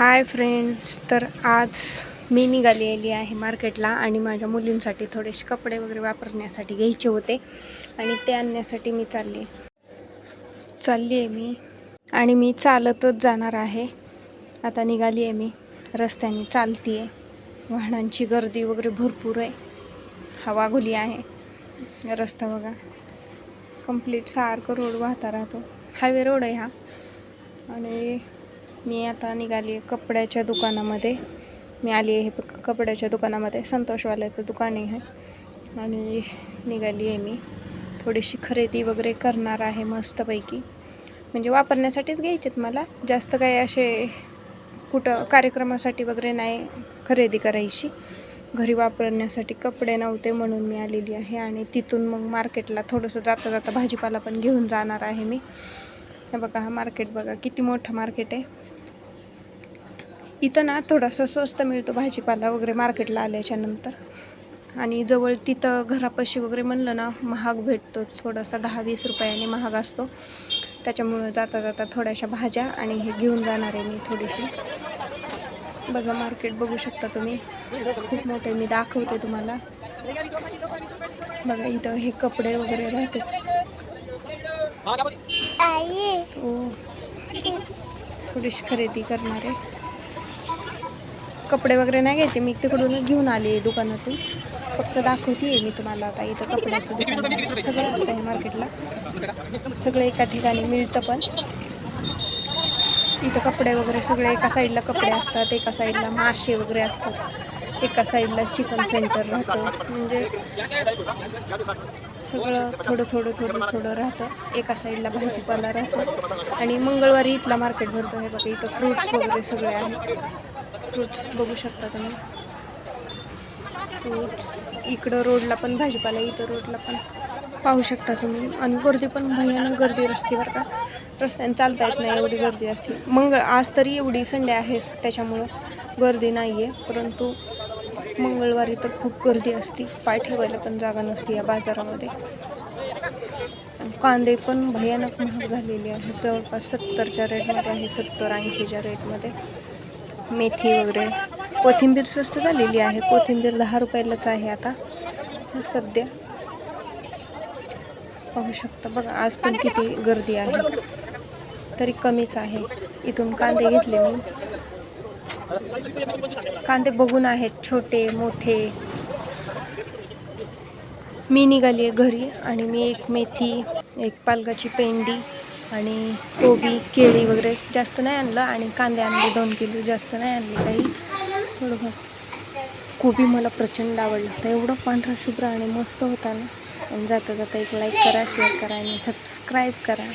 Hi friends तर आज मी निघालेली आहे मार्केटला आणि माझ्या मुलींसाठी थोडेसे कपडे वगैरे वापरण्यासाठी घ्यायचे होते आणि ते आणण्यासाठी मी चालली. चालली आहे मी आणि मी चालतच जाणार आहे. आता निघाली आहे मी रस्त्याने चालती आहे वाहनांची गर्दी वगैरे भरपूर आहे. हवा खुली आहे. रस्ता बघा. कंप्लीट सारखं रोड वाहता राहतो. हायवे रोड आहे हा. आणि मी आता निघाली आहे कपड्याच्या दुकानामध्ये. मी आली आहे प- कपड्याच्या दुकानामध्ये. संतोषवाल्याचं दुकान आहे आणि निघाली आहे मी. थोडीशी खरेदी वगैरे करणार आहे मस्तपैकी. म्हणजे वापरण्यासाठीच घ्यायचेत मला. जास्त काही असे कुठं कार्यक्रमासाठी वगैरे नाही खरेदी करायची. घरी वापरण्यासाठी कपडे नव्हते म्हणून मी आलेली आहे. आणि तिथून मग मार्केटला थोडंसं जाता जाता भाजीपाला पण घेऊन जाणार आहे मी. हे बघा हा मार्केट बघा. किती मोठं मार्केट आहे. इथं ना थोडासा स्वस्त मिळतो भाजीपाला वगैरे मार्केटला आल्याच्यानंतर. आणि जवळ तिथं घरापाशी वगैरे म्हणलं ना महाग भेटतो. थोडासा दहा वीस रुपयाने महाग असतो. त्याच्यामुळं जाता जाता थोड्याशा भाज्या आणि हे घेऊन जाणार आहे मी थोडीशी. बघा मार्केट बघू शकता तुम्ही. खूप मोठे मी दाखवते तुम्हाला. बघा इथं हे कपडे वगैरे राहतात. हो. थोडीशी खरेदी करणार आहे. कपडे वगैरे नाही घ्यायचे. मी तिकडूनच घेऊन आले दुकानातून. फक्त दाखवते मी तुम्हाला आता इथं कपड्याचं दुकान. सगळं असतं आहे मार्केटला. सगळं एका ठिकाणी मिळतं पण. इथं कपडे वगैरे सगळे एका साईडला कपडे असतात एका साईडला मासे वगैरे असतात. एका साईडला चिकन सेंटर राहतं. म्हणजे सगळं थोडं थोडं थोडं थोडं राहतं. एका साईडला भाजीपाला राहतो. आणि मंगळवारी इथला मार्केट भरतो. हे बघा इथं फ्रूट्स वगैरे सगळे आहेत. फ्रूट्स बघू शकता तुम्ही. फ्रुट्स इकडं रोडला पण भाजीपाला इथं रोडला पण पाहू शकता तुम्ही. आणि गर्दी पण भयानक गर्दी असते का? रस्त्याने चालता येत नाही एवढी गर्दी असते. मंगळ आज तरी एवढी संडे आहेच त्याच्यामुळं गर्दी नाही आहे परंतु मंगळवारी तर खूप गर्दी असते. पाय ठेवायला पण जागा नसते या बाजारामध्ये. कांदे पण भयानक महाग झालेले आहेत. जवळपास सत्तरच्या रेटमध्ये आहे सत्तर ऐंशीच्या रेटमध्ये मेथी वगैरे. कोथिंबीर स्वस्त झालेली आहे. कोथिंबीर दहा रुपयालाच आहे आता. सध्या पाहू शकता बघा आज पण किती गर्दी आहे. तरी कमीच आहे. इथून कांदे घेतले मी. कांदे बघून आहेत छोटे मोठे. मी निघाली आहे घरी आणि मी एक मेथी एक पालकाची पेंडी आणि कोबी केळी वगैरे जास्त नाही आणलं आणि कांदे आणले दोन किलो जास्त नाही आणले काही. थोडंफार. कोबी मला प्रचंड आवडला होता. एवढं पांढरा शुभ्र आणि मस्त होता ना. आणि जाता जाता एक लाईक करा शेअर करा आणि सबस्क्राईब करा.